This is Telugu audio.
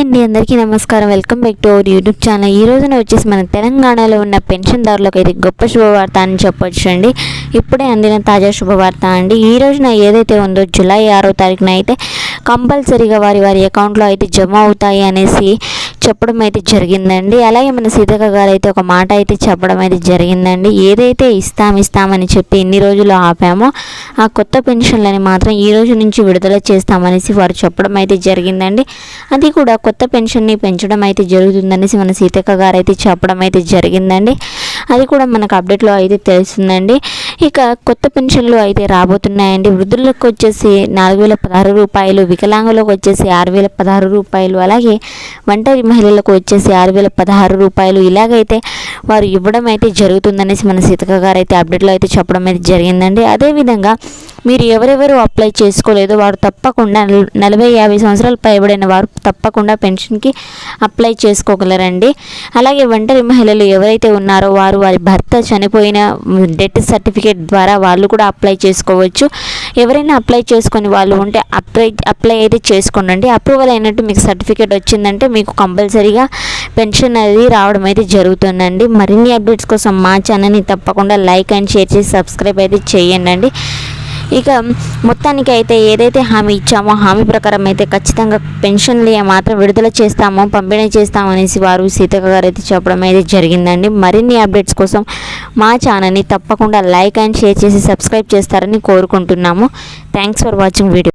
అండి అందరికీ నమస్కారం. Welcome back to our YouTube channel. ఈ రోజున వచ్చేసి మన తెలంగాణలో ఉన్న పెన్షన్దారులకు అయితే గొప్ప శుభవార్త అని చెప్పొచ్చు అండి ఇప్పుడే అందిన తాజా శుభవార్త అండి. ఈ రోజున ఏదైతే ఉందో జూలై ఆరో తారీఖున అయితే కంపల్సరీగా వారి వారి అకౌంట్లో అయితే జమ అవుతాయి అనేసి చెప్పడం అయితే జరిగిందండి. అలాగే మన సీతక్క గారు అయితే ఒక మాట అయితే చెప్పడం అయితే జరిగిందండి. ఏదైతే ఇస్తాం ఇస్తామని చెప్పి ఎన్ని రోజులు ఆపామో ఆ కొత్త పెన్షన్లని మాత్రం ఈ రోజు నుంచి విడుదల చేస్తామనేసి వారు చెప్పడం అయితే జరిగిందండి. అది కూడా కొత్త పెన్షన్ని పెంచడం అయితే జరుగుతుందనేసి మన సీతక్క గారు అయితే చెప్పడం అయితే జరిగిందండి. అది కూడా మనకు అప్డేట్లో అయితే తెలుస్తుందండి. ఇక కొత్త పెన్షన్లు అయితే రాబోతున్నాయండి. వృద్ధులకు వచ్చేసి నాలుగు వేల పదహారు రూపాయలు వికలాంగులకు వచ్చేసి ఆరు వేల పదహారు రూపాయలు అలాగే ఒంటరి మహిళలకు వచ్చేసి ఆరు వేల పదహారు రూపాయలు ఇలాగైతే వారు ఇవ్వడం అయితే జరుగుతుందనేసి మన సీతక్క గారు అయితే అప్డేట్లో అయితే చెప్పడం అయితే జరిగిందండి. అదేవిధంగా మీరు ఎవరెవరు అప్లై చేసుకోలేదో వారు తప్పకుండా నలభై యాభై సంవత్సరాలు పైబడిన వారు తప్పకుండా పెన్షన్కి అప్లై చేసుకోగలరండి. అలాగే ఒంటరి మహిళలు ఎవరైతే ఉన్నారో వారు వారి భర్త చనిపోయిన డెత్ సర్టిఫికేట్ ద్వారా వాళ్ళు కూడా అప్లై చేసుకోవచ్చు. ఎవరైనా అప్లై చేసుకొని వాళ్ళు ఉంటే అప్లై అప్లై అయితే చేసుకోండి అప్రూవల్ అయినట్టు మీకు సర్టిఫికేట్ వచ్చిందంటే మీకు కంపల్సరీగా పెన్షన్ అనేది రావడం అయితే జరుగుతుందండి. మరిన్ని అప్డేట్స్ కోసం మా ఛానల్ని తప్పకుండా లైక్ అండ్ షేర్ చేసి సబ్స్క్రైబ్ అయితే చేయండి ఇక మొత్తానికి అయితే ఏదైతే హామీ ఇచ్చామో హామీ ప్రకారం అయితే ఖచ్చితంగా పెన్షన్లు మాత్రం విడుదల చేస్తామో పంపిణీ చేస్తామనేసి వారు సీతక్క గారు అయితే చెప్పడం అయితే జరిగిందండి. మరిన్ని అప్డేట్స్ కోసం మా ఛానల్ని తప్పకుండా లైక్ అండ్ షేర్ చేసి సబ్స్క్రైబ్ చేస్తారని కోరుకుంటున్నాము. Thanks for watching video.